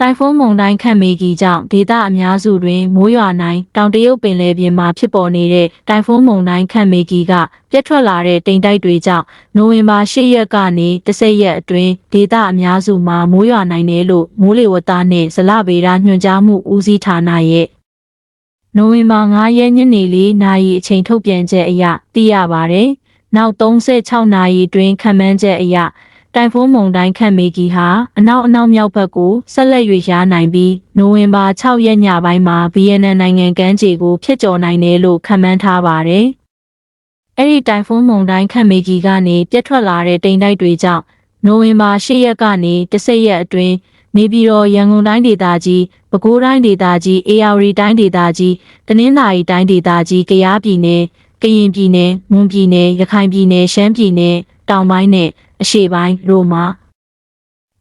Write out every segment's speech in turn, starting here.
တိုင်ဖုန်းမုန်တိုင်းခန့်မေကီကြောင့်ဒေသအများစုတွင်မိုးရွာနိုင်တောင်တရုတ်ပင်လယ်ပြင်မှာဖြစ်ပေါ်နေတဲ့တိုင်ဖုန်းမုန်တိုင်းခန့်မေကီကပြတ်ထွက်လာတဲ့တိမ်တိုက်တွေကြောင့်နိုဝင်ဘာ10ရက်ကနေ10ရက်အတွင်းဒေသအများစုမှာမိုးရွာနိုင်တယ်လို့မိုးလေဝသနှင့်ဇလဗေဒညွှန်ကြားမှုဦးစီးဌာနရဲ့နိုဝင်ဘာ9ရက်ညနေ4နာရီအချိန်ထုတ်ပြန်ချက်အရသိရပါတယ်။နောက်36နာရီတွင်ခံမှန်းချက်အရ တိုင်ဖုန်းမုန်တိုင်းခန့်မေကီဟာအနောက်အနောက်မြောက်ဘက်ကိုဆက်လက်၍ရားနိုင်ပြီးနိုဝင်ဘာ6ရက်ညပိုင်းမှာဗီယက်နမ်နိုင်ငံကမ်းခြေကိုဖျက်ကျော်နိုင်တယ်လို့ခန့်မှန်းထားပါတယ်။အဲ့ဒီတိုင်ဖုန်းမုန်တိုင်းခန့်မေကီကနေပြတ်ထွက်လာတဲ့တိမ်တိုက်တွေကြောင့်နိုဝင်ဘာ10ရက်ကနေ10ရက်အတွင်းနေပြည်တော်ရန်ကုန်တိုင်းဒေသကြီးပဲခူးတိုင်းဒေသကြီးအေရဝတီတိုင်းဒေသကြီးတနင်္သာရီတိုင်းဒေသကြီးကယားပြည်နယ်ကရင်ပြည်နယ်မွန်ပြည်နယ်ရခိုင်ပြည်နယ်ရှမ်းပြည်နယ်တောင်ပိုင်းနဲ့ အရှေ့ပိုင်းတို့မှာ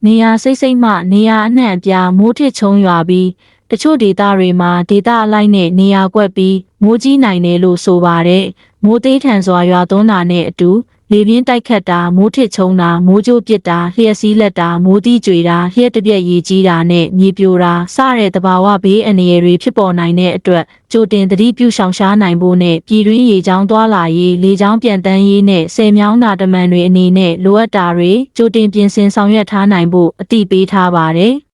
နေရာစိတ်စိတ်မှနေရာအနှံ့အပြားမိုးထစ်ချုံရွာပြီးတချို့ဒေသတွေမှာဒေသအလိုက်နဲ့နေရာကွက်ပြီးမိုးကြီးနိုင်တယ်လို့ဆိုပါတယ်မိုးသေးထန်စွာရွာသွန်းတာနဲ့အတူ လေပြင်းတိုက်ခတ်တာမိုးထစ်ချုံတာမိုးကြိုးပစ်တာလျှက်စီးလက်တာမိုးတိကျွေတာလျှက်တစ်ပြက်ရေကြီးတာနဲ့မြေပြိုတာစတဲ့သဘာဝဘေးအန္တရာယ်တွေဖြစ်ပေါ်နိုင်တဲ့အတွက်ကြိုတင်သတိပြုရှောင်ရှားနိုင်ဖို့နဲ့ပြည်တွင်းရေချောင်းသွားလာရေးလေချောင်းပြန်တန်းရေးနဲ့ဆယ်မြောင်းနာတမန်တွေအနေနဲ့လိုအပ်တာတွေကြိုတင်ပြင်ဆင်ဆောင်ရွက်ထားနိုင်ဖို့အတိပေးထားပါတယ်။